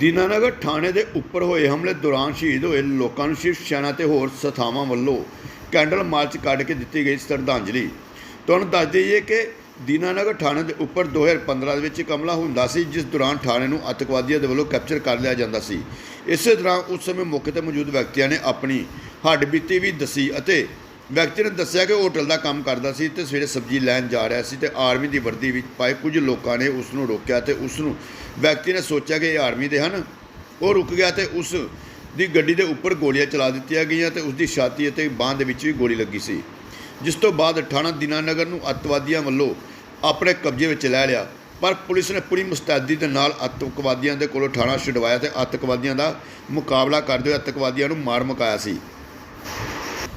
ਦੀਨਾਨਗਰ ਥਾਣੇ ਦੇ ਉੱਪਰ ਹੋਏ ਹਮਲੇ ਦੌਰਾਨ ਸ਼ਹੀਦ ਹੋਏ ਲੋਕਾਂ ਨੂੰ ਸ਼ਿਵ ਸੈਨਾ ਤੇ ਹੋਰ ਸਥਾਵਾਂ ਵੱਲੋਂ ਕੈਂਡਲ ਮਾਰਚ ਕੱਢ ਕੇ ਦਿੱਤੀ ਗਈ ਸ਼ਰਧਾਂਜਲੀ। ਤੁਹਾਨੂੰ ਦੱਸ ਦਈਏ ਕਿ ਦੀਨਾਨਗਰ ਥਾਣੇ ਦੇ ਉੱਪਰ 2015 ਦੇ ਵਿੱਚ ਇੱਕ ਹਮਲਾ ਹੁੰਦਾ ਸੀ, ਜਿਸ ਦੌਰਾਨ ਥਾਣੇ ਨੂੰ ਅੱਤਵਾਦੀਆਂ ਦੇ ਵੱਲੋਂ ਕੈਪਚਰ ਕਰ ਲਿਆ ਜਾਂਦਾ ਸੀ। ਇਸੇ ਦੌਰਾਨ ਉਸ ਸਮੇਂ ਮੌਕੇ ਤੇ ਮੌਜੂਦ ਵਿਅਕਤੀਆਂ ਨੇ ਆਪਣੀ ਹੱਡਬੀਤੀ ਵੀ ਦੱਸੀ ਅਤੇ ਵਿਅਕਤੀ ਨੇ ਦੱਸਿਆ ਕਿ ਹੋਟਲ ਦਾ ਕੰਮ ਕਰਦਾ ਸੀ ਤੇ ਸਵੇਰੇ ਸਬਜ਼ੀ ਲੈਣ ਜਾ ਰਿਹਾ ਸੀ ਤੇ ਆਰਮੀ ਦੀ ਵਰਦੀ ਵਿੱਚ ਪਾਏ ਕੁਝ ਲੋਕਾਂ ਨੇ ਉਸ ਨੂੰ ਰੋਕਿਆ ਤੇ ਉਸ ਨੂੰ ਵਿਅਕਤੀ ਨੇ ਸੋਚਿਆ ਕਿ ਇਹ ਆਰਮੀ ਦੇ ਹਨ। ਉਹ ਰੁਕ ਗਿਆ ਤੇ ਉਸ ਦੀ ਗੱਡੀ ਦੇ ਉੱਪਰ ਗੋਲੀਆਂ ਚਲਾ ਦਿੱਤੀਆਂ ਗਈਆਂ ਤੇ ਉਸ ਦੀ ਛਾਤੀ ਅਤੇ ਬਾਂਹ ਦੇ ਵਿੱਚ ਵੀ ਗੋਲੀ ਲੱਗੀ ਸੀ। ਜਿਸ ਤੋਂ ਬਾਅਦ ਥਾਣਾ ਦੀਨਾਨਗਰ ਨੂੰ ਅੱਤਵਾਦੀਆਂ ਵੱਲੋਂ ਆਪਣੇ ਕਬਜ਼ੇ ਵਿੱਚ ਲੈ ਲਿਆ। ਪਰ ਪੁਲਿਸ ਨੇ ਪੂਰੀ ਮੁਸਤੈਦੀ ਦੇ ਨਾਲ ਅੱਤਵਾਦੀਆਂ ਦੇ ਕੋਲੋਂ ਥਾਣਾ ਛਡਵਾਇਆ ਤੇ ਅੱਤਵਾਦੀਆਂ ਦਾ ਮੁਕਾਬਲਾ ਕਰਦੇ ਹੋਏ ਅੱਤਵਾਦੀਆਂ ਨੂੰ ਮਾਰ ਮੁਕਾਇਆ ਸੀ।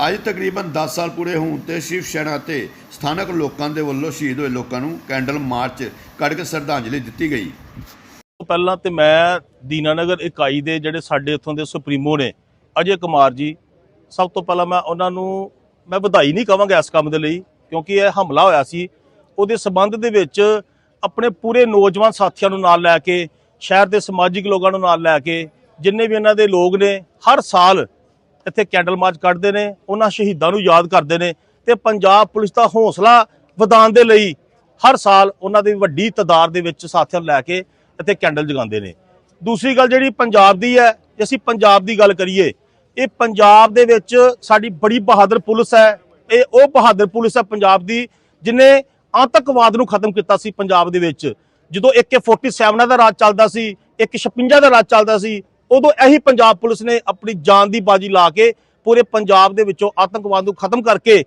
ਅੱਜ ਤਕਰੀਬਨ 10 ਸਾਲ ਪੂਰੇ ਹੋਣ ਤੇ ਸ਼ਿਵ ਸੈਨਾ ਅਤੇ ਸਥਾਨਕ ਲੋਕਾਂ ਦੇ ਵੱਲੋਂ ਸ਼ਹੀਦ ਹੋਏ ਲੋਕਾਂ ਨੂੰ ਕੈਂਡਲ ਮਾਰਚ ਕੱਢ ਕੇ ਸ਼ਰਧਾਂਜਲੀ ਦਿੱਤੀ ਗਈ। ਤੋਂ ਪਹਿਲਾਂ ਤੇ ਮੈਂ ਦੀਨਾਨਗਰ ਇਕਾਈ ਦੇ ਜਿਹੜੇ ਸਾਡੇ ਇੱਥੋਂ ਦੇ ਸੁਪਰੀਮੋ ਨੇ, ਅਜੇ ਕੁਮਾਰ ਜੀ, ਸਭ ਤੋਂ ਪਹਿਲਾਂ ਮੈਂ ਉਹਨਾਂ ਨੂੰ, ਮੈਂ ਵਧਾਈ ਨਹੀਂ ਕਵਾਂਗਾ ਇਸ ਕੰਮ ਦੇ ਲਈ, ਕਿਉਂਕਿ ਇਹ ਹਮਲਾ ਹੋਇਆ ਸੀ। ਉਹਦੇ ਸਬੰਧ ਦੇ ਵਿੱਚ ਆਪਣੇ ਪੂਰੇ ਨੌਜਵਾਨ ਸਾਥੀਆਂ ਨੂੰ ਨਾਲ ਲੈ ਕੇ, ਸ਼ਹਿਰ ਦੇ ਸਮਾਜਿਕ ਲੋਕਾਂ ਨੂੰ ਨਾਲ ਲੈ ਕੇ, ਜਿੰਨੇ ਵੀ ਇਹਨਾਂ ਦੇ ਲੋਕ ਨੇ, ਹਰ ਸਾਲ ਇੱਥੇ ਕੈਂਡਲ ਮਾਰਚ ਕੱਢਦੇ ਨੇ, ਉਹਨਾਂ ਸ਼ਹੀਦਾਂ ਨੂੰ ਯਾਦ ਕਰਦੇ ਨੇ ਤੇ ਪੰਜਾਬ ਪੁਲਿਸ ਦਾ ਹੌਸਲਾ ਵਧਾਉਣ ਦੇ ਲਈ ਹਰ ਸਾਲ ਉਹਨਾਂ ਦੀ ਵੱਡੀ ਤਾਦਾਦ ਦੇ ਵਿੱਚ ਸਾਥੀਆਂ ਲੈ ਕੇ ਇੱਥੇ ਕੈਂਡਲ ਜਗਾਉਂਦੇ ਨੇ। ਦੂਸਰੀ ਗੱਲ ਜਿਹੜੀ ਪੰਜਾਬ ਦੀ ਹੈ, ਜੇ ਅਸੀਂ ਪੰਜਾਬ ਦੀ ਗੱਲ ਕਰੀਏ, ਇਹ ਪੰਜਾਬ ਦੇ ਵਿੱਚ ਸਾਡੀ ਬੜੀ ਬਹਾਦਰ ਪੁਲਿਸ ਹੈ। ਇਹ ਉਹ ਬਹਾਦਰ ਪੁਲਿਸ ਹੈ ਪੰਜਾਬ ਦੀ ਜਿਨੇ ਆਤੰਕਵਾਦ ਨੂੰ ਖਤਮ ਕੀਤਾ ਸੀ ਪੰਜਾਬ ਦੇ ਵਿੱਚ। ਜਦੋਂ AK47 ਦਾ ਰਾਜ ਚੱਲਦਾ ਸੀ, ਇੱਕ 56 ਦਾ ਰਾਜ ਚੱਲਦਾ ਸੀ ਉਦੋਂ ਇਹੀ ਪੰਜਾਬ ਪੁਲਿਸ ਨੇ ਆਪਣੀ ਜਾਨ ਦੀ ਬਾਜੀ ਲਾ ਕੇ ਪੂਰੇ ਪੰਜਾਬ ਦੇ ਵਿੱਚੋਂ ਆਤੰਕਵਾਦ ਨੂੰ ਖਤਮ ਕਰਕੇ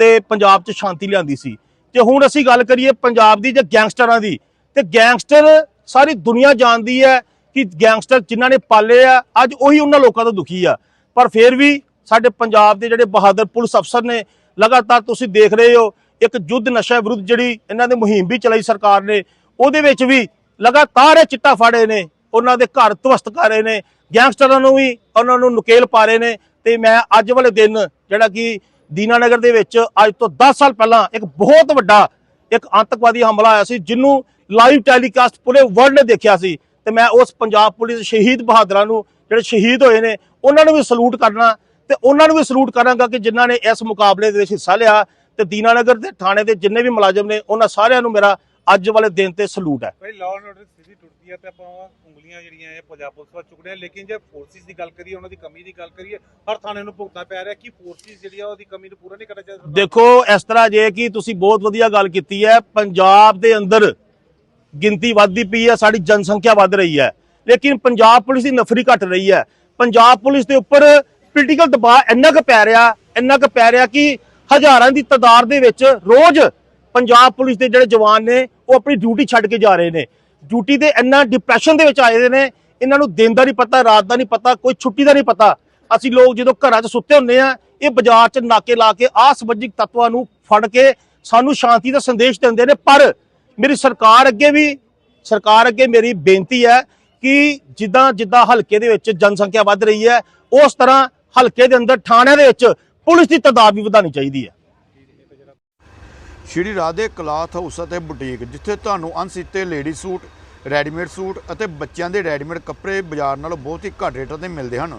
ਤੇ ਪੰਜਾਬ 'ਚ ਸ਼ਾਂਤੀ ਲਿਆਂਦੀ ਸੀ। ਤੇ ਹੁਣ ਅਸੀਂ ਗੱਲ ਕਰੀਏ ਪੰਜਾਬ ਦੀ ਜਾਂ ਗੈਂਗਸਟਰਾਂ ਦੀ, ਤੇ ਗੈਂਗਸਟਰ ਸਾਰੀ ਦੁਨੀਆ ਜਾਣਦੀ ਹੈ ਕਿ ਗੈਂਗਸਟਰ ਜਿਨ੍ਹਾਂ ਨੇ ਪਾਲੇ ਆ, ਅੱਜ ਉਹੀ ਉਹਨਾਂ ਲੋਕਾਂ ਤੋਂ ਦੁਖੀ ਆ। ਪਰ ਫਿਰ ਵੀ ਸਾਡੇ ਪੰਜਾਬ ਦੇ ਜਿਹੜੇ ਬਹਾਦਰ ਪੁਲਿਸ ਅਫਸਰ ਨੇ, ਲਗਾਤਾਰ ਤੁਸੀਂ ਦੇਖ ਰਹੇ ਹੋ, ਇੱਕ ਯੁੱਧ ਨਸ਼ਾ ਵਿਰੁੱਧ ਜਿਹੜੀ ਇਹਨਾਂ ਦੇ ਮੁਹਿੰਮ ਵੀ ਚਲਾਈ ਸਰਕਾਰ ਨੇ, ਉਹਦੇ ਵਿੱਚ ਵੀ ਲਗਾਤਾਰ ਇਹ ਚਿੱਟਾ ਫਾੜੇ ਨੇ। ਉਹਨਾਂ ਦੇ ਘਰ ਧਵਸਤ ਕਰ ਰਹੇ ਨੇ। ਗੈਂਗਸਟਰਾਂ ਨੂੰ ਵੀ ਉਹਨਾਂ ਨੂੰ ਨੁਕੇਲ ਪਾ ਰਹੇ ਨੇ ਤੇ ਮੈਂ ਅੱਜ ਵਾਲੇ ਦਿਨ ਜਿਹੜਾ ਕਿ ਦੀਨਾਨਗਰ ਦੇ ਵਿੱਚ ਅੱਜ ਤੋਂ 10 ਸਾਲ ਪਹਿਲਾਂ ਇੱਕ ਬਹੁਤ ਵੱਡਾ ਇੱਕ ਆਤੰਕਵਾਦੀ ਹਮਲਾ ਆਇਆ ਸੀ, ਜਿਹਨੂੰ ਲਾਈਵ ਟੈਲੀਕਾਸਟ ਪੂਰੇ ਵਰਲਡ ਨੇ ਦੇਖਿਆ ਸੀ। ਤੇ ਮੈਂ ਉਸ ਪੰਜਾਬ ਪੁਲਿਸ ਸ਼ਹੀਦ ਬਹਾਦਰਾਂ ਨੂੰ ਜਿਹੜੇ ਸ਼ਹੀਦ ਹੋਏ ਨੇ, ਉਹਨਾਂ ਨੂੰ ਵੀ ਸਲੂਟ ਕਰਨਾ, ਤੇ ਉਹਨਾਂ ਨੂੰ ਵੀ ਸਲੂਟ ਕਰਾਂਗਾ ਕਿ ਜਿਨ੍ਹਾਂ ਨੇ ਇਸ ਮੁਕਾਬਲੇ ਦੇ ਵਿੱਚ ਹਿੱਸਾ ਲਿਆ। ਤੇ ਦੀਨਾਨਗਰ ਦੇ ਥਾਣੇ ਦੇ ਜਿੰਨੇ ਵੀ ਮੁਲਾਜ਼ਮ ਨੇ, ਉਹਨਾਂ ਸਾਰਿਆਂ ਨੂੰ ਮੇਰਾ ਅੱਜ ਵਾਲੇ ਦਿਨ ਤੇ ਸਲੂਟ ਹੈ। ਭਾਈ ਲਾਅ ਐਂਡ ਆਰਡਰ ਸਥਿਤੀ ਟੁੱਟਦੀ ਹੈ ਤੇ ਆਪਾਂ ਉਂਗਲੀਆਂ ਜਿਹੜੀਆਂ ਇਹ ਪੰਜਾਬ ਪੁਲਿਸ ਵੱਲ ਚੁੱਕਦੇ ਆ। ਲੇਕਿਨ ਜੇ ਫੋਰਸਿਸ ਦੀ ਗੱਲ ਕਰੀਏ ਉਹਨਾਂ ਦੀ ਕਮੀ ਦੀ ਗੱਲ ਕਰੀਏ ਹਰ ਥਾਣੇ ਨੂੰ ਭੁਗਤਣਾ ਪੈ ਰਿਹਾ ਕਿ ਫੋਰਸਿਸ ਜਿਹੜੀ ਆ ਉਹਦੀ ਕਮੀ ਨੂੰ ਪੂਰਾ ਨਹੀਂ ਕਰਨਾ ਚਾਹੀਦਾ। ਦੇਖੋ ਇਸ ਤਰ੍ਹਾਂ ਜੇ ਕਿ ਤੁਸੀਂ ਬਹੁਤ ਵਧੀਆ ਗੱਲ ਕੀਤੀ ਹੈ ਪੰਜਾਬ ਦੇ ਅੰਦਰ ਗਿਣਤੀ ਵੱਧਦੀ ਪਈ ਹੈ ਸਾਡੀ ਜਨਸੰਖਿਆ ਵੱਧ ਰਹੀ ਹੈ। ਲੇਕਿਨ ਪੰਜਾਬ ਪੁਲਿਸ ਦੀ ਨਫਰੀ ਘਟ ਰਹੀ ਹੈ। ਪੰਜਾਬ ਪੁਲਿਸ ਦੇ ਉੱਪਰ ਪੋਲੀਟੀਕਲ ਦਬਾਅ ਇੰਨਾ ਕੁ ਪੈ ਰਿਹਾ ਇੰਨਾ ਕੁ ਪੈ ਰਿਹਾ ਕਿ ਹਜ਼ਾਰਾਂ ਦੀ ਤਾਦਾਦ ਦੇ ਵਿੱਚ ਰੋਜ਼ ਪੰਜਾਬ ਪੁਲਿਸ ਦੇ ਜਿਹੜੇ ਜਵਾਨ ਨੇ, ਉਹ ਆਪਣੀ ਡਿਊਟੀ ਛੱਡ ਕੇ ਜਾ ਰਹੇ ਨੇ। ਡਿਊਟੀ ਦੇ ਇੰਨਾ ਡਿਪਰੈਸ਼ਨ ਦੇ ਵਿੱਚ ਆਏ ਦੇ ਨੇ, ਇਹਨਾਂ ਨੂੰ ਦਿਨ ਦਾ ਨਹੀਂ ਪਤਾ, ਰਾਤ ਦਾ ਨਹੀਂ ਪਤਾ, ਕੋਈ ਛੁੱਟੀ ਦਾ ਨਹੀਂ ਪਤਾ। ਅਸੀਂ ਲੋਕ ਜਦੋਂ ਘਰਾਂ 'ਚ ਸੁੱਤੇ ਹੁੰਦੇ ਆ ਇਹ ਬਾਜ਼ਾਰ 'ਚ ਨਾਕੇ ਲਾ ਕੇ ਆਹ ਸਮਾਜਿਕ ਤੱਤਵਾਂ ਨੂੰ ਫੜ ਕੇ ਸਾਨੂੰ ਸ਼ਾਂਤੀ ਦਾ ਸੰਦੇਸ਼ ਦਿੰਦੇ ਨੇ। ਪਰ ਮੇਰੀ ਸਰਕਾਰ ਅੱਗੇ ਵੀ, ਸਰਕਾਰ ਅੱਗੇ ਮੇਰੀ ਬੇਨਤੀ ਹੈ ਕਿ ਜਿੱਦਾਂ ਜਿੱਦਾਂ ਹਲਕੇ ਦੇ ਵਿੱਚ ਜਨਸੰਖਿਆ ਵੱਧ ਰਹੀ ਹੈ, ਉਸ ਤਰ੍ਹਾਂ ਹਲਕੇ ਦੇ ਅੰਦਰ ਥਾਣਿਆਂ ਦੇ ਵਿੱਚ ਪੁਲਿਸ ਦੀ ਤਾਦਾਦ ਵੀ ਵਧਾਉਣੀ ਚਾਹੀਦੀ ਹੈ। ਸ਼੍ਰੀ ਰਾਧੇ ਕਲਾਥ ਹਾਊਸ ਅਤੇ ਬੁਟੀਕ, ਜਿੱਥੇ ਤੁਹਾਨੂੰ ਅਣਸੀਤੇ ਲੇਡੀ ਸੂਟ, ਰੈਡੀਮੇਡ ਸੂਟ ਅਤੇ ਬੱਚਿਆਂ ਦੇ ਰੈਡੀਮੇਡ ਕੱਪੜੇ ਬਾਜ਼ਾਰ ਨਾਲੋਂ ਬਹੁਤ ਹੀ ਘੱਟ ਰੇਟਾਂ ਤੇ ਮਿਲਦੇ ਹਨ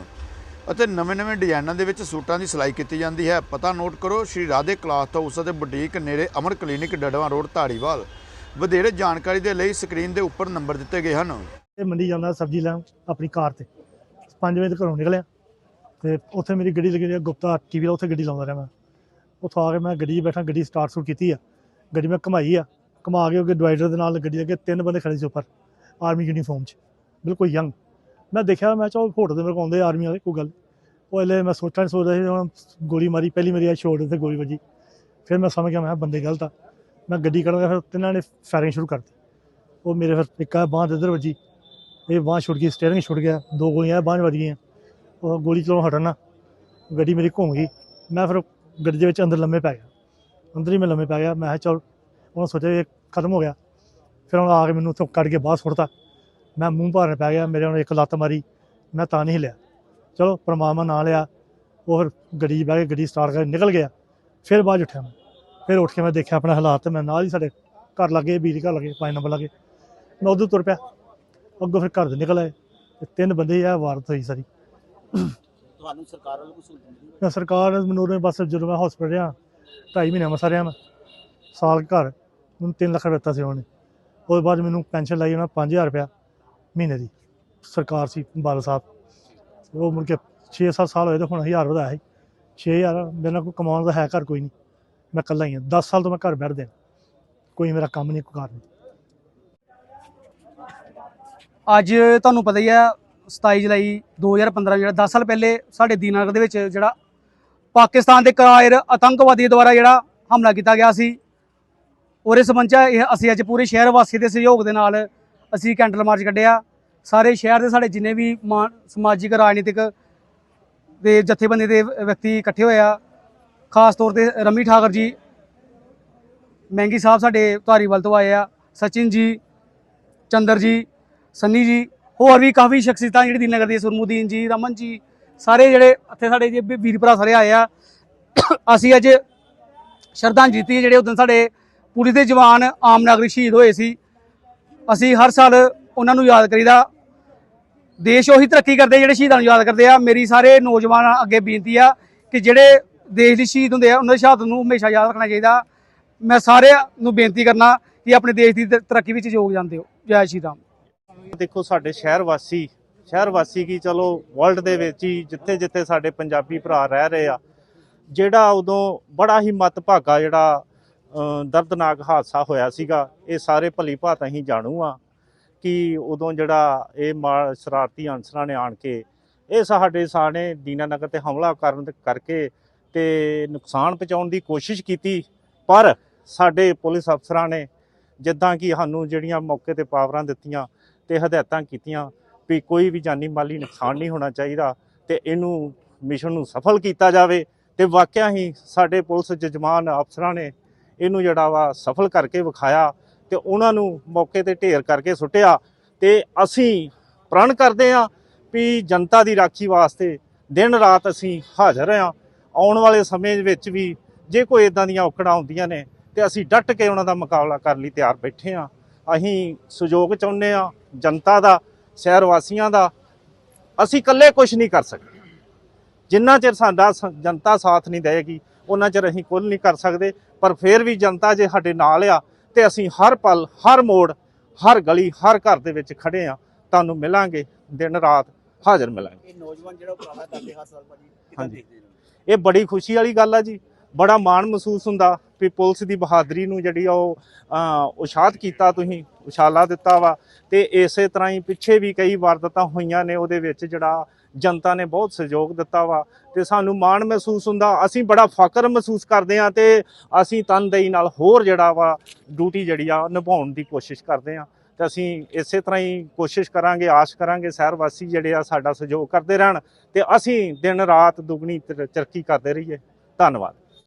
ਅਤੇ ਨਵੇਂ-ਨਵੇਂ ਡਿਜ਼ਾਈਨਾਂ ਦੇ ਵਿੱਚ ਸੂਟਾਂ ਦੀ ਸਿਲਾਈ ਕੀਤੀ ਜਾਂਦੀ ਹੈ। ਪਤਾ ਨੋਟ ਕਰੋ, ਸ਼੍ਰੀ ਰਾਧੇ ਕਲਾਥ ਹਾਊਸ ਅਤੇ ਬੁਟੀਕ ਨੇੜੇ ਅਮਰ ਕਲੀਨਿਕ ਡੜਵਾ ਰੋਡ, ਧਾਰੀਵਾਲ। ਵਧੇਰੇ ਜਾਣਕਾਰੀ ਦੇ ਲਈ ਸਕਰੀਨ ਦੇ ਉੱਪਰ ਨੰਬਰ ਦਿੱਤੇ ਗਏ ਹਨ। ਇਹ ਮੰਡੀ ਜਾਂਦਾ ਸਬਜ਼ੀ ਲੈਣ ਆਪਣੀ ਕਾਰ ਤੇ। 5 ਵਜੇ ਤੋਂ ਘਰੋਂ ਨਿਕਲਿਆ ਤੇ ਉੱਥੇ ਮੇਰੀ ਗੱਡੀ ਲੱਗੀ ਰਹੀ ਗੁਪਤਾ ਟੀਵੀ ਦਾ, ਉੱਥੇ ਗੱਡੀ ਲਾਉਂਦਾ ਰਿਹਾ ਮੈਂ। ਉੱਥੋਂ ਆ ਕੇ ਮੈਂ ਗੱਡੀ 'ਚ ਬੈਠਾ, ਗੱਡੀ ਸਟਾਰਟ ਸੂਟ ਕੀਤੀ ਆ। ਗੱਡੀ ਮੈਂ ਘਮਾਈ ਆ। ਘਮਾ ਕੇ ਉਹ ਡਿਵਾਈਡਰ ਦੇ ਨਾਲ ਗੱਡੀ ਅੱਗੇ ਤਿੰਨ ਬੰਦੇ ਖੜੇ ਸੀ ਉੱਪਰ ਆਰਮੀ ਯੂਨੀਫਾਰਮ 'ਚ। ਬਿਲਕੁਲ ਯੰਗ ਮੈਂ ਦੇਖਿਆ, ਮੈਂ ਚਾ ਫੋਟੋ ਦੇ ਮੇਰੇ ਕੋਲ ਆਉਂਦੇ ਆਰਮੀ ਵਾਲੇ, ਕੋਈ ਗੱਲ ਉਹ ਹਲੇ ਮੈਂ ਸੋਚਾਂ ਨਹੀਂ ਸੋਚ ਸੀ, ਹੁਣ ਗੋਲੀ ਮਾਰੀ, ਪਹਿਲੀ ਮੇਰੀ ਆ ਸ਼ੋਲਡਰ ਤੇ ਗੋਲੀ ਵੱਜੀ। ਫਿਰ ਮੈਂ ਸਮਝ ਗਿਆ, ਮੈਂ ਕਿਹਾ, ਬੰਦੇ ਗਲਤ ਆ। ਮੈਂ ਗੱਡੀ ਕੱਢਾਂਗਾ ਫਿਰ ਤਿੰਨਾਂ ਨੇ ਫਾਇਰਿੰਗ ਸ਼ੁਰੂ ਕਰਤੀ। ਉਹ ਮੇਰੇ ਫਿਰ ਇੱਕ ਆ, ਬਾਂਹ ਇੱਧਰ ਵੱਜੀ। ਇਹ ਬਾਂਹ ਛੁੱਟ ਗਈ ਸਟੀਅਰਿੰਗ ਛੁੱਟ ਗਿਆ। ਦੋ ਗੋਲੀਆਂ, ਬਾਂਹ 'ਚ ਵੱਜ ਗਈਆਂ। ਉਹ ਗੋਲੀ ਚਲਾਉਣ ਹਟਣਾ ਗੱਡੀ ਮੇਰੀ ਘੁੰਮ ਗਈ। ਮੈਂ ਫਿਰ ਗੱਡੀ ਦੇ ਵਿੱਚ ਅੰਦਰ ਲੰਮੇ ਪੈ ਗਿਆ। ਅੰਦਰ ਹੀ ਮੈਂ ਲੰਮੇ ਪੈ ਗਿਆ। ਮੈਂ ਕਿਹਾ, ਚੱਲ। ਉਹਨਾਂ ਸੋਚਿਆ ਇਹ ਖਤਮ ਹੋ ਗਿਆ। ਫਿਰ ਉਹਨਾਂ ਆ ਕੇ ਮੈਨੂੰ ਉੱਥੋਂ ਕੱਢ ਕੇ ਬਾਹਰ ਸੁੱਟਤਾ। ਮੈਂ ਮੂੰਹ ਭਾਰਨ ਪੈ ਗਿਆ। ਮੇਰੇ ਉਹਨੇ ਇੱਕ ਲੱਤ ਮਾਰੀ। ਮੈਂ ਤਾਂ ਨਹੀਂ ਲਿਆ ਚਲੋ, ਪਰਮਾਤਮਾ ਨਾਂ ਲਿਆ। ਉਹ ਫਿਰ ਗੱਡੀ 'ਚ ਬਹਿ ਕੇ ਗੱਡੀ ਸਟਾਰਟ ਕਰਕੇ ਨਿਕਲ ਗਿਆ। ਫਿਰ ਬਾਅਦ 'ਚ ਉੱਠਿਆ ਮੈਂ। ਫਿਰ ਉੱਠ ਕੇ ਮੈਂ ਦੇਖਿਆ ਆਪਣਾ ਹਾਲਾਤ ਤੇ ਮੈਂ ਨਾਲ ਹੀ ਸਾਡੇ ਘਰ ਲੱਗੇ ਬੀਜ ਘਰ ਲੱਗੇ, ਪੰਜ ਨੰਬਰ ਲੱਗੇ। ਮੈਂ ਉਦੋਂ ਤੁਰ ਪਿਆ। ਅੱਗੋਂ ਫਿਰ ਘਰ ਦੇ ਨਿਕਲ ਆਏ। ਤੇ ਤਿੰਨ ਬੰਦੇ ਆ ਵਾਰਤ ਹੋਈ ਸਾਰੀ। ਤੁਹਾਨੂੰ ਸਰਕਾਰ ਵੱਲੋਂ ਕੋਈ ਸਹੂਲਤ ਮਿਲੀ ਸਰਕਾਰ ਮੈਨੂੰ ਬਸ ਜਦੋਂ ਮੈਂ ਹਸਪੀਟਲ ਰਿਹਾ ਢਾਈ ਮਹੀਨੇ ਮਸਾ ਰਿਹਾ ਮੈਂ ਸਾਲ ਘਰ ਮੈਨੂੰ 3 ਲੱਖ ਰੁਪਏ ਦਿੱਤਾ ਸੀ ਉਹਨੇ। ਉਹਦੇ ਬਾਅਦ ਮੈਨੂੰ ਪੈਨਸ਼ਨ ਲਾਈ ਉਹਨਾਂ 5000 ਰੁਪਇਆ ਮਹੀਨੇ ਦੀ ਸਰਕਾਰ ਸੀ ਬਾਦਲ ਸਾਹਿਬ। ਉਹ ਮੁੜ ਕੇ 6-7 ਸਾਲ ਹੋਏ ਤੇ ਹੁਣ 1000 ਵਧਾਇਆ ਸੀ। 6000 ਮੇਰੇ ਨਾਲ ਕੋਈ ਕਮਾਉਣ ਦਾ ਹੈ ਘਰ ਕੋਈ ਨਹੀਂ। ਮੈਂ ਇਕੱਲਾ ਹੀ ਹਾਂ। 10 ਸਾਲ ਤੋਂ ਮੈਂ ਘਰ ਬੈਠਦੇ ਕੋਈ ਮੇਰਾ ਕੰਮ ਨਹੀਂ ਕੋਈ ਕਾਰ ਨਹੀਂ। ਅੱਜ ਤੁਹਾਨੂੰ ਪਤਾ ਹੀ ਹੈ 27 ਜੁਲਾਈ 2015 ਜਿਹੜਾ 10 ਸਾਲ ਪਹਿਲੇ ਸਾਡੇ ਦੀਨਾਨਗਰ ਦੇ ਵਿੱਚ ਜਿਹੜਾ ਪਾਕਿਸਤਾਨ ਦੇ ਕਾਇਰ ਆਤੰਕਵਾਦੀ ਦੁਆਰਾ ਜਿਹੜਾ ਹਮਲਾ ਕੀਤਾ ਗਿਆ ਸੀ। ਉਹਦੇ ਸੰਬੰਧ 'ਚ ਇਹ ਅਸੀਂ ਅੱਜ ਪੂਰੇ ਸ਼ਹਿਰ ਵਾਸੀ ਦੇ ਸਹਿਯੋਗ ਦੇ ਨਾਲ ਅਸੀਂ ਕੈਂਡਲ ਮਾਰਚ ਕੱਢਿਆ। ਸਾਰੇ ਸ਼ਹਿਰ ਦੇ ਸਾਡੇ ਜਿੰਨੇ ਵੀ ਮਾ- ਸਮਾਜਿਕ, ਰਾਜਨੀਤਿਕ ਦੇ ਜਥੇਬੰਦੀ ਦੇ ਵਿਅਕਤੀ ਇਕੱਠੇ ਹੋਏ ਆ। ਖਾਸ ਤੌਰ ਤੇ ਰਮੀ ਠਾਕਰ ਜੀ, ਮਹਿੰਗੀ ਸਾਹਿਬ ਸਾਡੇ ਧਾਰੀਵਾਲ ਤੋਂ ਆਏ ਆ। ਸਚਿਨ ਜੀ, ਚੰਦਰ ਜੀ, ਸੰਨੀ ਜੀ ਹੋਰ ਵੀ ਕਾਫੀ ਸ਼ਖਸੀਅਤਾਂ ਜਿਹੜੀ ਦੀਨਨਗਰ ਦੀ ਸੁਰਮੁਦੀਨ ਜੀ, ਰਮਨ ਜੀ, ਸਾਰੇ ਜਿਹੜੇ ਇੱਥੇ ਸਾਡੇ ਜੇ ਵੀਰ ਭਰਾ ਸਾਰੇ ਆਏ ਆ। ਅਸੀਂ ਅੱਜ ਸ਼ਰਧਾਂਜਲੀ ਦਿੱਤੀ ਜਿਹੜੇ ਉਦੋਂ ਸਾਡੇ ਪੁਲਿਸ ਦੇ ਜਵਾਨ ਆਮ ਨਾਗਰਿਕ ਸ਼ਹੀਦ ਹੋਏ ਸੀ। ਅਸੀਂ ਹਰ ਸਾਲ ਉਹਨਾਂ ਨੂੰ ਯਾਦ ਕਰੀਦਾ। ਦੇਸ਼ ਉਹੀ ਤਰੱਕੀ ਕਰਦੇ ਜਿਹੜੇ ਸ਼ਹੀਦਾਂ ਨੂੰ ਯਾਦ ਕਰਦੇ ਆ। ਮੇਰੀ ਸਾਰੇ ਨੌਜਵਾਨ ਅੱਗੇ ਬੇਨਤੀ ਆ ਕਿ ਜਿਹੜੇ ਦੇਸ਼ ਦੇ ਸ਼ਹੀਦ ਹੁੰਦੇ ਆ, ਉਹਨਾਂ ਦੀ ਸ਼ਹਾਦਤ ਨੂੰ ਹਮੇਸ਼ਾ ਯਾਦ ਰੱਖਣਾ ਚਾਹੀਦਾ। ਮੈਂ ਸਾਰਿਆਂ ਨੂੰ ਬੇਨਤੀ ਕਰਨਾ ਕਿ ਆਪਣੇ ਦੇਸ਼ ਦੀ ਤ- ਤਰੱਕੀ ਵਿੱਚ ਯੋਗਦਾਨ ਦਿਓ। ਜੈ ਸ਼੍ਰੀ ਰਾਮ। ਦੇਖੋ ਸਾਡੇ ਸ਼ਹਿਰ ਵਾਸੀ ਸ਼ਹਿਰ ਵਾਸੀ ਕੀ ਚਲੋ ਵਰਲਡ ਦੇ ਵਿੱਚ ਹੀ ਜਿੱਥੇ ਜਿੱਥੇ ਸਾਡੇ ਪੰਜਾਬੀ ਭਰਾ ਰਹਿ ਰਹੇ ਆ, ਜਿਹੜਾ ਉਦੋਂ ਬੜਾ ਹੀ ਮਤਭਾਗਾ ਜਿਹੜਾ ਦਰਦਨਾਕ ਹਾਦਸਾ ਹੋਇਆ ਸੀਗਾ, ਇਹ ਸਾਰੇ ਭਲੀ ਭਾਤ ਅਸੀਂ ਜਾਣੂ ਆ ਕਿ ਉਦੋਂ ਜਿਹੜਾ ਇਹ ਮਾ- ਸ਼ਰਾਰਤੀ ਅਨਸਰਾਂ ਨੇ ਆਣ ਕੇ, ਇਹ ਸਾਡੇ ਸਾਨੇ ਦੀਨਾਨਗਰ ਤੇ ਹਮਲਾ ਕਰਨ ਕਰਕੇ ਤੇ ਨੁਕਸਾਨ ਪਹੁੰਚਾਉਣ ਦੀ ਕੋਸ਼ਿਸ਼ ਕੀਤੀ, ਪਰ ਸਾਡੇ ਪੁਲਿਸ ਅਫਸਰਾਂ ਨੇ ਜਿੱਦਾਂ ਕਿ ਸਾਨੂੰ ਜਿਹੜੀਆਂ ਮੌਕੇ ਤੇ ਪਾਵਰਾਂ ਦਿੱਤੀਆਂ ਤੇ ਹਦਾਇਤਾਂ ਕੀਤੀਆਂ ਵੀ ਕੋਈ ਵੀ ਜਾਨੀ ਮਾਲੀ ਨੁਕਸਾਨ ਨਹੀਂ ਹੋਣਾ ਚਾਹੀਦਾ ਤੇ ਇਹਨੂੰ ਮਿਸ਼ਨ ਨੂੰ ਸਫਲ ਕੀਤਾ ਜਾਵੇ ਤੇ ਵਾਕਿਆ ਹੀ ਸਾਡੇ ਪੁਲਿਸ ਜਜਮਾਨ ਅਫਸਰਾਂ ਨੇ ਇਹਨੂੰ ਜਿਹੜਾ ਵਾ ਸਫਲ ਕਰਕੇ ਵਿਖਾਇਆ ਤੇ ਉਹਨਾਂ ਨੂੰ ਮੌਕੇ ਤੇ ਢੇਰ ਕਰਕੇ ਸੁੱਟਿਆ ਤੇ ਅਸੀਂ ਪ੍ਰਣ ਕਰਦੇ ਹਾਂ ਵੀ ਜਨਤਾ ਦੀ ਰਾਖੀ ਵਾਸਤੇ ਦਿਨ ਰਾਤ ਅਸੀਂ ਹਾਜ਼ਰ ਹਾਂ। ਆਉਣ ਵਾਲੇ ਸਮੇਂ ਵਿੱਚ ਵੀ ਜੇ ਕੋਈ ਇਦਾਂ ਦੀਆਂ ਔਕੜਾਂ ਆਉਂਦੀਆਂ ਨੇ ਤੇ ਅਸੀਂ ਡਟ ਕੇ ਉਹਨਾਂ ਦਾ ਮੁਕਾਬਲਾ ਕਰਨ ਲਈ ਤਿਆਰ ਬੈਠੇ ਹਾਂ। ਅਸੀਂ ਸਹਿਯੋਗ ਚਾਹੁੰਦੇ ਆ ਜਨਤਾ ਦਾ ਸ਼ਹਿਰ ਵਾਸੀਆਂ ਦਾ ਅਸੀਂ ਇਕੱਲੇ ਕੁਝ ਨਹੀਂ ਕਰ ਸਕਦੇ। ਜਿੰਨਾ ਚਿਰ ਸਾਡਾ ਜਨਤਾ ਸਾਥ ਨਹੀਂ ਦੇਗੀ ਉਹਨਾਂ ਚਿਰ ਅਸੀਂ ਕੁਝ ਨਹੀਂ ਕਰ ਸਕਦੇ ਪਰ ਫਿਰ ਵੀ ਜਨਤਾ ਜੇ ਸਾਡੇ ਨਾਲ ਆ ਤੇ ਅਸੀਂ ਹਰ ਪਲ ਹਰ ਮੋੜ ਹਰ ਗਲੀ ਹਰ ਘਰ ਦੇ ਵਿੱਚ ਖੜੇ ਆ ਤੁਹਾਨੂੰ ਮਿਲਾਂਗੇ ਦਿਨ ਰਾਤ ਹਾਜ਼ਰ ਮਿਲਾਂਗੇ। ਇਹ ਨੌਜਵਾਨ ਜਿਹੜਾ ਉਪਰਾਲਾ ਕਰਦੇ ਹਰ ਸਾਲ ਭਾਜੀ ਕਿਦਾਂ। ਦੇਖਦੇ ਨੇ? ਇਹ ਬੜੀ ਖੁਸ਼ੀ ਵਾਲੀ ਗੱਲ ਆ ਜੀ ਬੜਾ ਮਾਣ ਮਹਿਸੂਸ ਹੁੰਦਾ ਵੀ ਪੁਲਿਸ ਦੀ ਬਹਾਦਰੀ ਨੂੰ ਜਿਹੜੀ ਆ ਉਹ ਅ, ਉਸ਼ਾਦ ਕੀਤਾ ਤੁਸੀਂ ਉਛਾਲਾ ਦਿੱਤਾ ਵਾ। ਤੇ ਇਸੇ ਤਰ੍ਹਾਂ ਹੀ ਪਿੱਛੇ ਵੀ ਕਈ ਵਾਰਦਾਤਾਂ ਹੋਈਆਂ ਨੇ ਉਹਦੇ ਵਿੱਚ ਜਿਹੜਾ ਜਨਤਾ ਨੇ ਬਹੁਤ ਸਹਿਯੋਗ ਦਿੱਤਾ ਵਾ। ਤੇ ਸਾਨੂੰ ਮਾਣ ਮਹਿਸੂਸ ਹੁੰਦਾ ਅਸੀਂ ਬੜਾ ਫਖਰ ਮਹਿਸੂਸ ਕਰਦੇ ਆ ਤੇ ਅਸੀਂ ਤਨਦੇਹੀ ਨਾਲ ਹੋਰ ਜਿਹੜਾ ਵਾ ਡਿਊਟੀ ਜਿਹੜੀ ਆ ਨਿਭਾਉਣ ਦੀ ਕੋਸ਼ਿਸ਼ ਕਰਦੇ ਆ ਤੇ ਅਸੀਂ ਇਸੇ ਤਰ੍ਹਾਂ ਹੀ ਕੋਸ਼ਿਸ਼ ਕਰਾਂਗੇ ਆਸ ਕਰਾਂਗੇ ਸ਼ਹਿਰ ਵਾਸੀ ਜਿਹੜੇ ਆ ਸਾਡਾ ਸਹਿਯੋਗ ਕਰਦੇ ਰਹਿਣ ਤੇ ਅਸੀਂ ਦਿਨ ਰਾਤ ਦੁਗਣੀ ਤਰ- ਤਰੱਕੀ ਕਰਦੇ ਰਹੀਏ। ਧੰਨਵਾਦ।